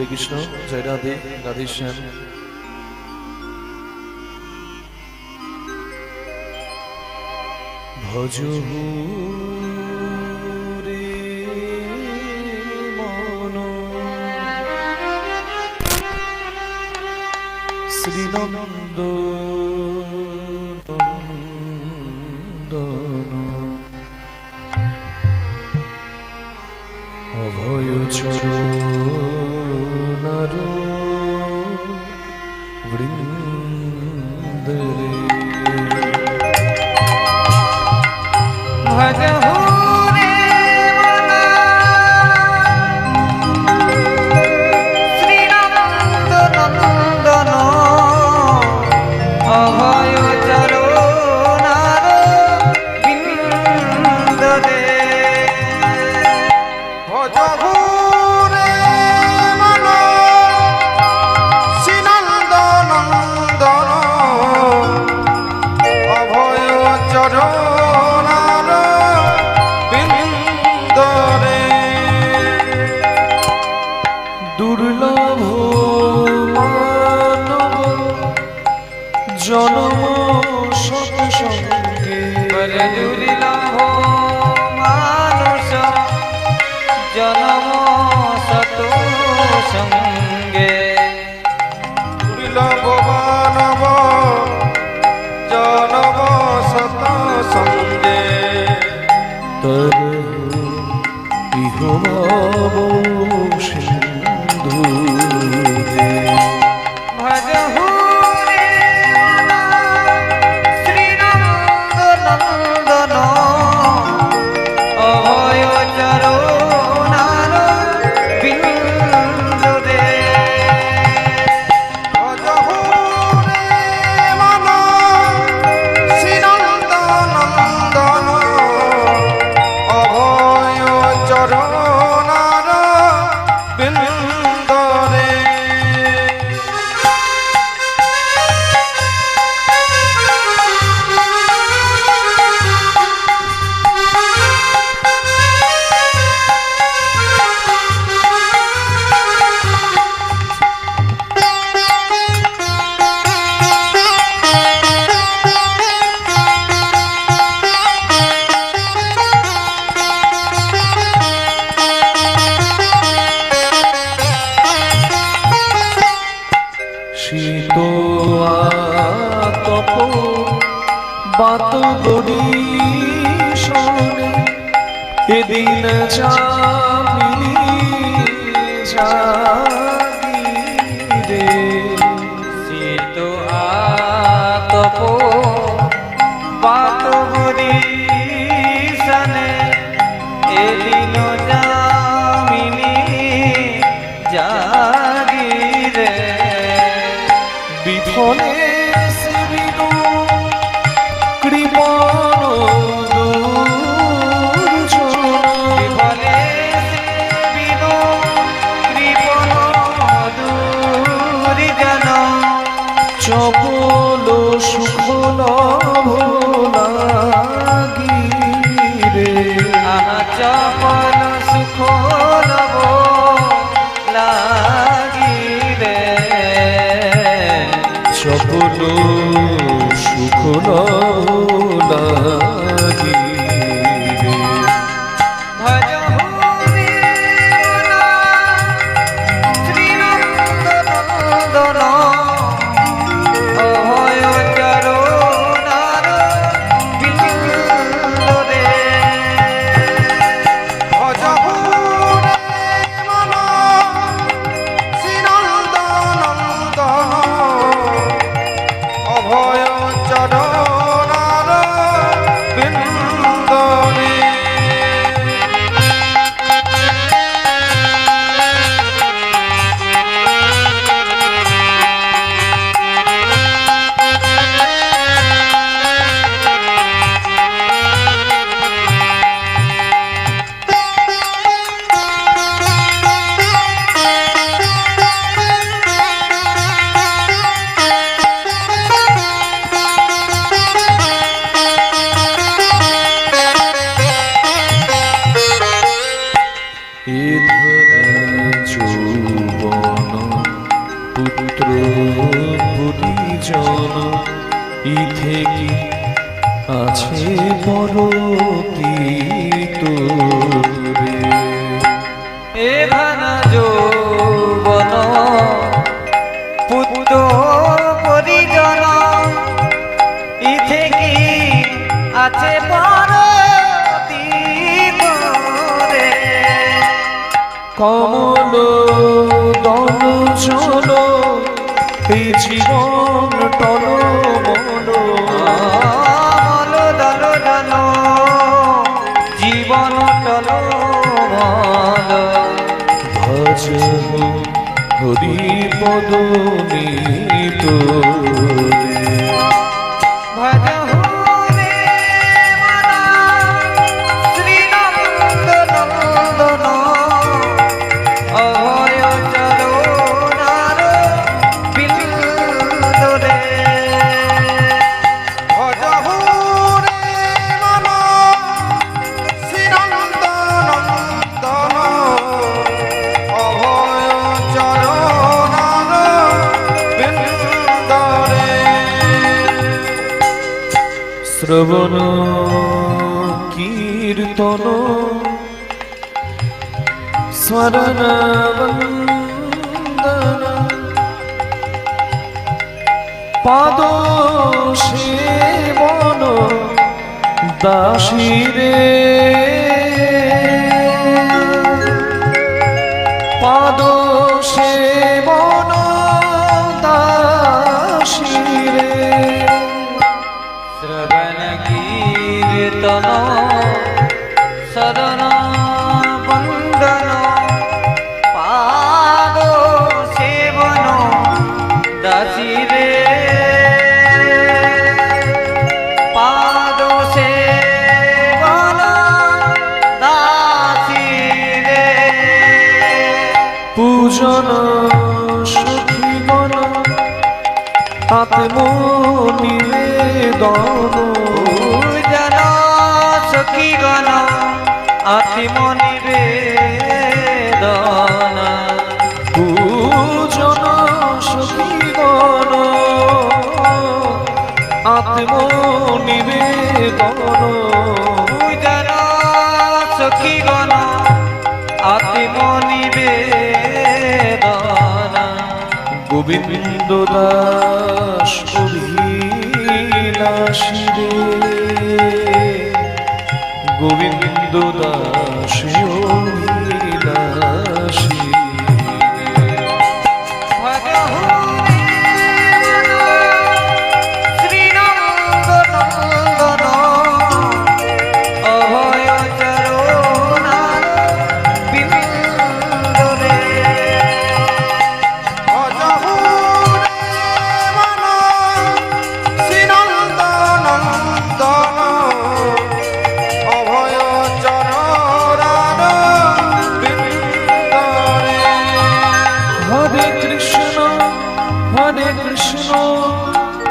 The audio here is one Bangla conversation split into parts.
হরে কৃষ্ণ জয় রাধে রাধে শ্যাম। ভজ শ্রীনন্দ অভয় চরণ দিন চামিনি জাগিরে শীত আতপ বাতবরি সনে এদিন জামিনি জাগিরে বিফলে সুখ না। ইথে কি আছে পরকিত রে এ ঘন যৌবন পুত্র পরিজন ইথে কি আছে কমল দল চল এই জীবন টল মল মল দল দল জীবন টল মল। ভজ হরি পদ নিত ভজ শ্রবণ কীর্তন স্মরণ পাদ সেবন দাসীরে পাদ কীর্তন সদন বন্দন পাদ সেবন দাসিরে পাদ সেবন দাসিরে পূজন সখীগণ আত্মনিবেদন পূজন সখীগণ আত্মনিবেদন পূজন সখীগণ আত্মনিবেদন পূজন সখীগণ আত্মনিবেদন গোবিন্দ দাস অভিলাষী রে গোবিন্দ দাস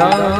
감사합니다. 감사합니다.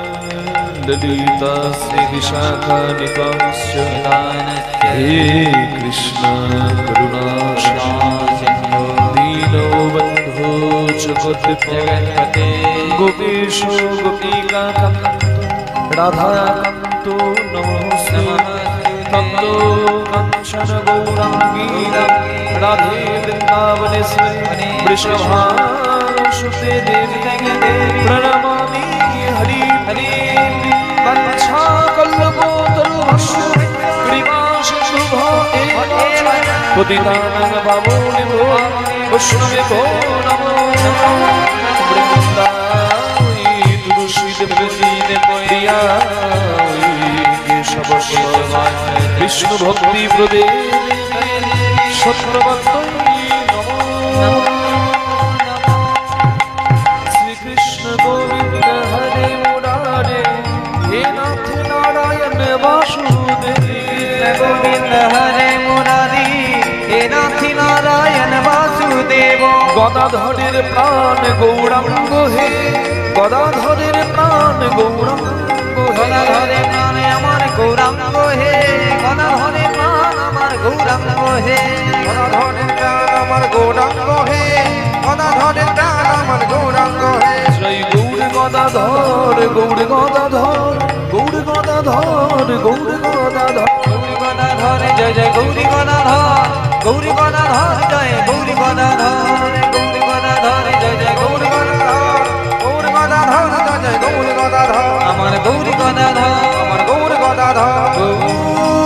ललिता श्री विशाखा निकाश्च हे कृष्ण करुणा दीनो बन्धो गौराङ्गीरा राधे वृन्दावनेश्वरि वृषभानुसुते देवी प्रणमामि हरि हरि পতিতানাং বামুনি ভো বৈষ্ণবে ভো নমো বিষ্ণু ভক্তি প্রদে শ্রীকৃষ্ণ গোবিন্দ হরে মুরারে হে নাথ নারায়ণ বাসুদেব গোবিন্দ হরে গদাধরের প্রাণ গৌরাঙ্গ হে। গদাধরের প্রাণ গৌরাঙ্গ গদা ধরে প্রাণে আমার গৌরাঙ্গ হে। গদাধরে প্রাণ আমার গৌরাঙ্গ হে। গদা ধরে প্রাণ আমার গৌরাঙ্গ হে। গদাধরে প্রাণ আমার গৌরাঙ্গ হে। জয় গৌর গদাধর গৌর গদাধর গৌর গদাধর গৌর গদাধর। গৌরী গদা ধরে জয় জয় গৌরী গদা ধর গৌরী গদা ধর জয় গদাধর গৌর গদাধর জয় জয় গৌর গদাধর গৌর গদাধর জয় জয় গৌর গদাধর। আমার গৌর গদাধর আমার গৌর গদাধর।